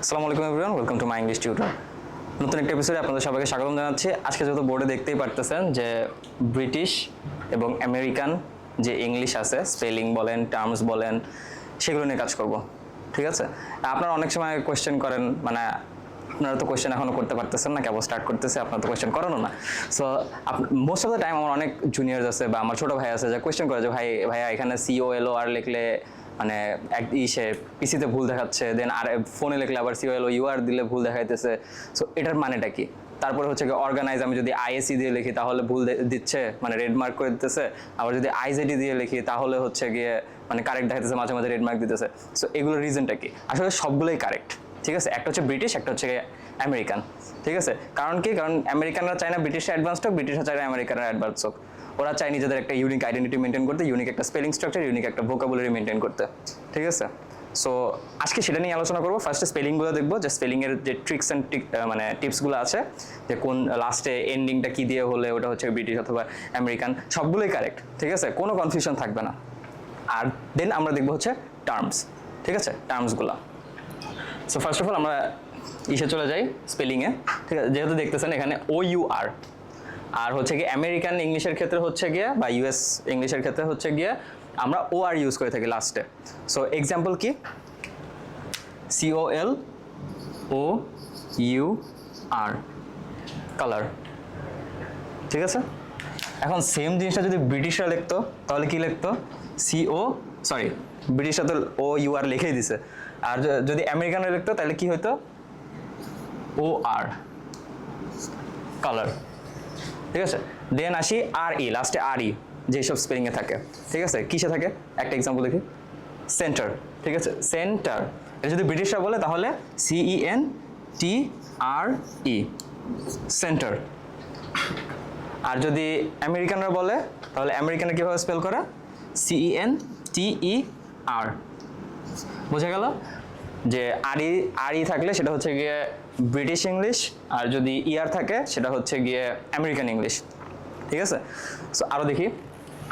আসসালামু আলাইকুম everyone welcome to my English tutor নতুন একটা এপিসোডে আপনাদের সবাইকে স্বাগতম জানাচ্ছি। আজকে যেহেতু বোর্ডে দেখতেই পারতেছেন যে ব্রিটিশ এবং আমেরিকান যে ইংলিশ আছে স্পেলিং বলেন টার্মস বলেন, সেগুলো নিয়ে কাজ করব। ঠিক আছে? আপনারা অনেক সময় কোয়েশ্চেন করেন মানে আপনারা তো কোয়েশ্চেন এখনও করতে পারতেছেন না, কেবল স্টার্ট করতেছে, আপনারা তো কোয়েশ্চেন করানো না। So most of the time আমার অনেক জুনিয়র্স আছে বা আমার ছোট ভাই আছে যে কোয়েশ্চেন করে যে, ভাই, ভাইয়া, এখানে সিও এলো আর লিখলে মানে এক ইসে পিসিতে ভুল দেখাচ্ছে দেন আর ফোনে লিখলে আবার সিও এলো ইউআর দিলে ভুল দেখাইতেছে। সো এটার মানেটা কি? তারপরে হচ্ছে অর্গানাইজ আমি যদি আইএসি দিয়ে লিখি তাহলে ভুল দিচ্ছে মানে রেড মার্ক করে দিতেছে। আবার যদি আইজেডি দিয়ে লিখি তাহলে হচ্ছে গিয়ে মানে কারেক্ট দেখাইতেছে, মাঝে মাঝে রেড মার্ক দিতেছে। সো এগুলোর রিজনটা কি? আসলে সবগুলোই কারেক্ট ঠিক আছে? একটা হচ্ছে ব্রিটিশ একটা হচ্ছে আমেরিকান ঠিক আছে? কারণ কি? কারণ আমেরিকানরা চায় না ব্রিটিশ অ্যাডভান্স হোক ব্রিটিশরা চায় না আমেরিকানরা অ্যাডভান্স হোক। ওরা চায় নিজেদের একটা ইউনিক আইডেন্টিটি মেনটেন করতে ইউনিক একটা স্পেলিং স্ট্রাকচার ইউনিক একটা ভোকাবুলারি মেনটেন করতে। ঠিক আছে? সো আজকে সেটা নিয়ে আলোচনা করব। ফার্স্টে স্পেলিংগুলো দেখব, যে স্পেলিংয়ের যে ট্রিক্স অ্যান্ড মানে টিপসগুলো আছে, যে কোন লাস্টে এন্ডিংটা কি দিয়ে হলে ওটা হচ্ছে ব্রিটিশ অথবা আমেরিকান সবগুলোই কারেক্ট ঠিক আছে? কোনো কনফিউশন থাকবে না। আর দেন আমরা দেখব হচ্ছে টার্মস ঠিক আছে? টার্মসগুলো সো ফার্স্ট অফ অল আমরা ইসে চলে যাই স্পেলিংয়ে ঠিক আছে? যেহেতু দেখতেছেন এখানে ও ইউ আর আর হচ্ছে গিয়ে আমেরিকান ইংলিশের ক্ষেত্রে হচ্ছে গিয়ে বা ইউএস ইংলিশের ক্ষেত্রে হচ্ছে গিয়ে আমরা ও আর ইউজ করে থাকি লাস্টে সো এক্সাম্পল কি? C O L O U R colour ঠিক আছে? এখন সেম জিনিসটা যদি ব্রিটিশরা লিখতো, তাহলে কি লিখতো? সিও সরি ব্রিটিশরা তো ও ইউ আর লিখেই দিছে। আর যদি আমেরিকানরা লিখতো, তাহলে কি হতো ও আর কালার ঠিক আছে? দেন আসি আর ই লাস্টে আর ই যেসব স্পেলিংয়ে থাকে। ঠিক আছে? কিসে থাকে? একটা এক্সাম্পল দেখি। সেন্টার ঠিক আছে? সেন্টার এটা যদি ব্রিটিশরা বলে, তাহলে সিই এন টি আর ই সেন্টার আর যদি আমেরিকানরা বলে, তাহলে আমেরিকানরা কীভাবে স্পেল করে? সিই এন টি ই আর বোঝা গেল? যে আরই আরই থাকলে সেটা হচ্ছে গিয়ে ব্রিটিশ ইংলিশ আর যদি ইয়ার থাকে, সেটা হচ্ছে গিয়ে আমেরিকান ইংলিশ ঠিক আছে? সো আরও দেখি।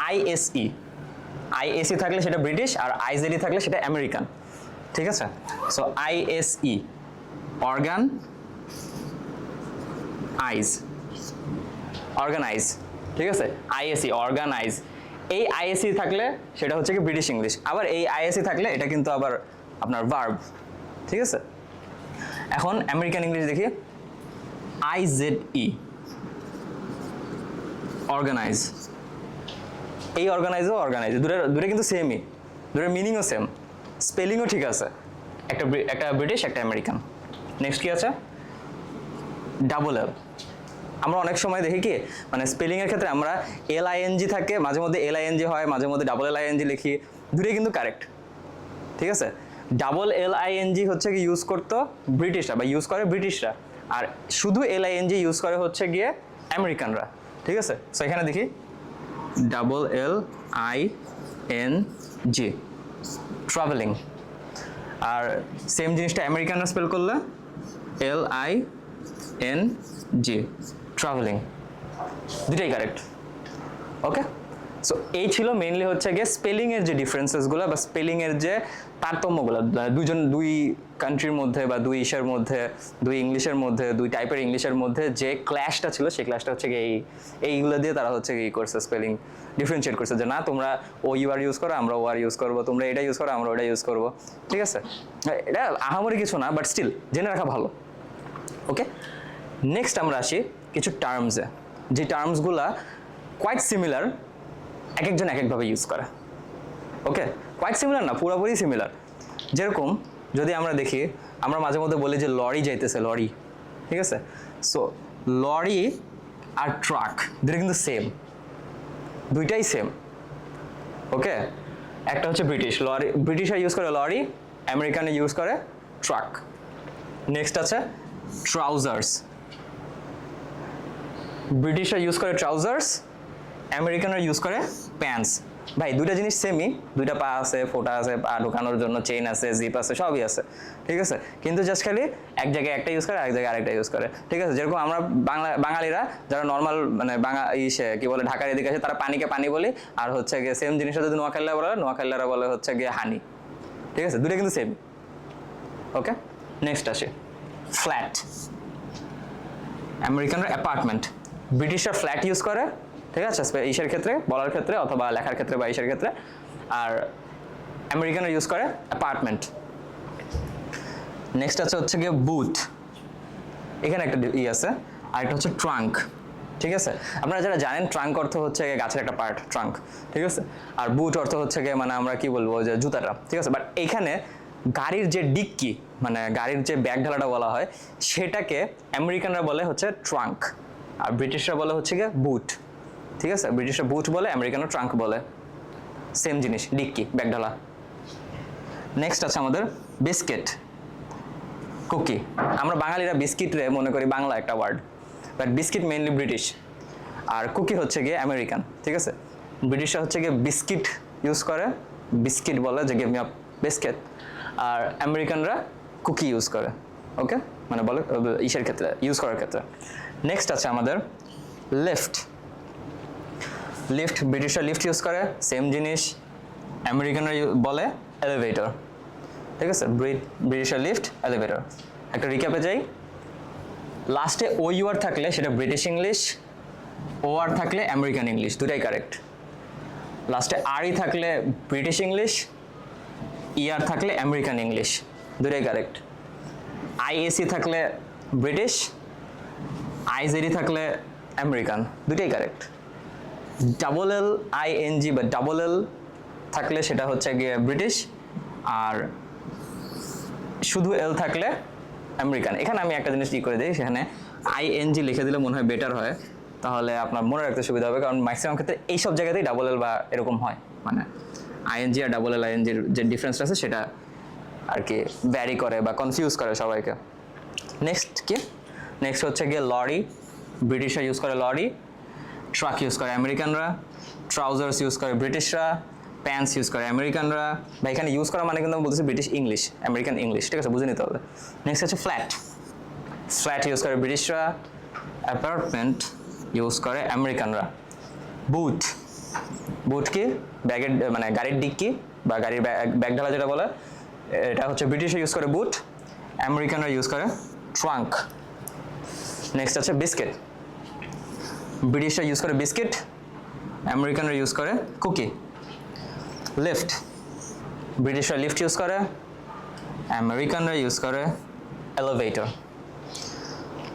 আইএসই আইএসই থাকলে সেটা ব্রিটিশ আর আইজেডি থাকলে সেটা আমেরিকান ঠিক আছে? So I S E organise organise ঠিক আছে? আইএসি অর্গানাইজ এই আইএসি থাকলে সেটা হচ্ছে কি ব্রিটিশ ইংলিশ আবার এই আইএসি থাকলে এটা কিন্তু আবার আপনার ভার্ব ঠিক আছে? এখন আমেরিকান ইংলিশ দেখি। আই জেড ই অর্গানাইজ এই অর্গানাইজও অর্গানাইজ দুটো দুটো কিন্তু সেমই দুটোর মিনিংও সেম স্পেলিংও ঠিক আছে। একটা একটা ব্রিটিশ একটা আমেরিকান নেক্সট কি আছে? ডাবল এল আমরা অনেক সময় দেখি কি মানে স্পেলিংয়ের ক্ষেত্রে আমরা এল আইএনজি থাকে, মাঝে মধ্যে এল আইএনজি হয়, মাঝে মধ্যে ডাবল এল আইএনজি লিখি। দুটোই কিন্তু কারেক্ট ঠিক আছে? ডাবল এল আইএনজি হচ্ছে কি ইউজ করতো ব্রিটিশরা, বা ইউজ করে ব্রিটিশরা। আর শুধু এল আইএনজি ইউজ করে হচ্ছে গিয়ে আমেরিকানরা, ঠিক আছে? সো এখানে দেখি। Double L I N G travelling R same জিনিসটা আমেরিকানরা স্পেল করলে, L I N G traveling দুটাই কারেক্ট ওকে সো এই ছিল মেইনলি হচ্ছে গিয়ে স্পেলিংয়ের যে ডিফারেন্সেসগুলো বা স্পেলিংয়ের যে তারতম্যগুলো দুজন, দুই কান্ট্রির মধ্যে বা দুই ইসের মধ্যে, দুই ইংলিশের মধ্যে, দুই টাইপের ইংলিশের মধ্যে যে ক্ল্যাশটা ছিল, সেই ক্ল্যাশটা হচ্ছে এই, এইগুলো দিয়ে তারা হচ্ছে কি করছে স্পেলিং ডিফারেন্সিয়েট করছে যে না, তোমরা ও ইউ আর ইউজ করো, আমরা ও আর ইউজ করব, তোমরা এটা ইউজ করো, আমরা ওটা ইউজ করব। ঠিক আছে? এটা আহামরি কিছু না বাট স্টিল জেনে রাখা ভালো। ওকে নেক্সট আমরা আসি কিছু টার্মসে যে টার্মসগুলা কোয়াইট সিমিলার এক একজন এক একভাবে ইউজ করে। ওকে কোয়াইট সিমিলার না, পুরোপুরি সিমিলার যেরকম যদি আমরা দেখি, আমরা মাঝে মধ্যে বলি যে লরি যাইতেছে, লরি। ঠিক আছে? সো লরি আর ট্রাক দুটো কিন্তু সেম দুইটাই সেম ওকে একটা হচ্ছে ব্রিটিশ লরি ব্রিটিশরা ইউজ করে লরি আমেরিকানে ইউজ করে ট্রাক নেক্সট আছে ট্রাউজার্স ব্রিটিশরা ইউজ করে ট্রাউজার্স আমেরিকানরা ইউজ করে প্যান্টস ভাই, দুইটা জিনিস সেমই দুইটা পা আছে, ফোটা আছে, পা ঢোকানোর জন্য চেইন আছে জিপ আছে, সবই আছে। ঠিক আছে? কিন্তু জাস্ট খালি এক জায়গায় একটা ইউজ করে এক জায়গায় আরেকটা ইউজ করে। ঠিক আছে? যেরকম আমরা বাংলা, বাঙালিরা যারা নর্মাল মানে বাঙা ইসে কি বলে, ঢাকার এদিকে আছে তারা পানিকে পানি বলি। আর হচ্ছে গিয়ে সেম জিনিসটা যদি নোয়াখালীরা বলে নোয়াখালীরা বলে হচ্ছে গিয়ে হানি ঠিক আছে? দুটো কিন্তু সেম ওকে নেক্সট আসে। ফ্ল্যাট আমেরিকানরা অ্যাপার্টমেন্ট ব্রিটিশরা ফ্ল্যাট ইউজ করে ঠিক আছে? ইসের ক্ষেত্রে, বলার ক্ষেত্রে অথবা লেখার ক্ষেত্রে বা ইসের ক্ষেত্রে। আর আমেরিকানরা ইউজ করে অ্যাপার্টমেন্ট নেক্সট আছে হচ্ছে গিয়ে বুথ এখানে একটা ই আছে, আর একটা হচ্ছে ট্রাঙ্ক ঠিক আছে? আপনারা যারা জানেন ট্রাঙ্ক অর্থ হচ্ছে গাছের একটা পার্ট ট্রাঙ্ক ঠিক আছে? আর বুট অর্থ হচ্ছে গিয়ে মানে আমরা কি বলব, যে জুতাটা। ঠিক আছে? বাট এখানে গাড়ির যে ডিক্কি মানে গাড়ির যে ব্যাগ ঢালাটা বলা হয়, সেটাকে আমেরিকানরা বলে হচ্ছে ট্রাঙ্ক আর ব্রিটিশরা বলে হচ্ছে গিয়ে বুট ঠিক আছে? ব্রিটিশরা বুট বলে আমেরিকানরা ট্রাঙ্ক বলে। সেম জিনিস, ডিক্কি ব্যাগ ঢালা নেক্সট আছে আমাদের বিস্কিট কুকি আমরা বাঙালিরা বিস্কিট রে মনে করি বাংলা একটা word but biscuit mainly British R cookie হচ্ছে গিয়ে আমেরিকান ঠিক আছে? ব্রিটিশরা হচ্ছে গিয়ে বিস্কিট ইউজ করে বিস্কিট বলে যে গেভ মি আপ বিস্কিট আর আমেরিকানরা কুকি ইউজ করে ওকে মানে বলে, ইসের ক্ষেত্রে ইউজ করার ক্ষেত্রে। নেক্সট আছে আমাদের লেফট লিফট, ব্রিটিশরা লিফট ইউজ করে, সেম জিনিস আমেরিকানরা বলে এলিভেটর ঠিক আছে? ব্রিটিশার লিফট এলিভেটর একটা রিক্যাপে যাই। লাস্টে ও ইউ আর থাকলে সেটা ব্রিটিশ ইংলিশ ও আর থাকলে আমেরিকান ইংলিশ দুটাই কারেক্ট লাস্টে আরই থাকলে ব্রিটিশ ইংলিশ ইআর থাকলে আমেরিকান ইংলিশ দুটাই কারেক্ট আইএসি থাকলে ব্রিটিশ আইজেডি থাকলে আমেরিকান দুটাই correct double L I N G বা ডাবল এল থাকলে সেটা হচ্ছে গিয়ে ব্রিটিশ আর শুধু এল থাকলে আমেরিকান। এখানে আমি একটা জিনিস কি করে দিই, সেখানে আই এন জি লিখে দিলে মনে হয় বেটার হয়। তাহলে আপনার মনে রাখতে সুবিধা হবে, কারণ ম্যাক্সিমাম ক্ষেত্রে এই সব জায়গাতেই ডাবল এল বা এরকম হয়। মানে আইএনজি আর ডাবল এল আইএনজির যে ডিফারেন্সটা আছে, সেটা আর কি ভ্যারি করে বা কনফিউজ করে সবাইকে। নেক্সট কি? নেক্সট হচ্ছে গিয়ে লরি। ব্রিটিশরা ইউজ করে লরি। ট্রাক ইউজ করে আমেরিকানরা ট্রাউজার্স ইউজ করে ব্রিটিশরা প্যান্টস ইউজ করে আমেরিকানরা, বা এখানে ইউজ করা মানে কিন্তু আমি বলতেছি ব্রিটিশ ইংলিশ আমেরিকান ইংলিশ ঠিক আছে? বুঝে নিতে হবে। নেক্সট হচ্ছে ফ্ল্যাট ফ্ল্যাট ইউজ করে ব্রিটিশরা অ্যাপার্টমেন্ট ইউজ করে আমেরিকানরা। বুথ বুট কি? ব্যাগের মানে গাড়ির ডিক্কি বা গাড়ির ব্যাগ ঢালা যেটা বলে, এটা হচ্ছে ব্রিটিশরা ইউজ করে বুট আমেরিকানরা ইউজ করে ট্রাঙ্ক নেক্সট আছে বিস্কিট ব্রিটিশরা ইউজ করে বিস্কিট, আমেরিকানরা ইউজ করে কুকি। লিফট ব্রিটিশরা লিফট ইউজ করে, আমেরিকানরা ইউজ করে এলিভেটর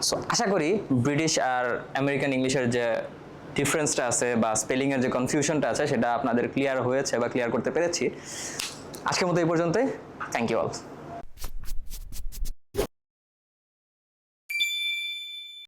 সো আশা করি ব্রিটিশ আর আমেরিকান ইংলিশের যে ডিফারেন্সটা আছে বা স্পেলিংয়ের যে কনফিউশনটা আছে, সেটা আপনাদের ক্লিয়ার হয়েছে বা ক্লিয়ার করতে পেরেছি। আজকের মতো এই পর্যন্তই। Thank you all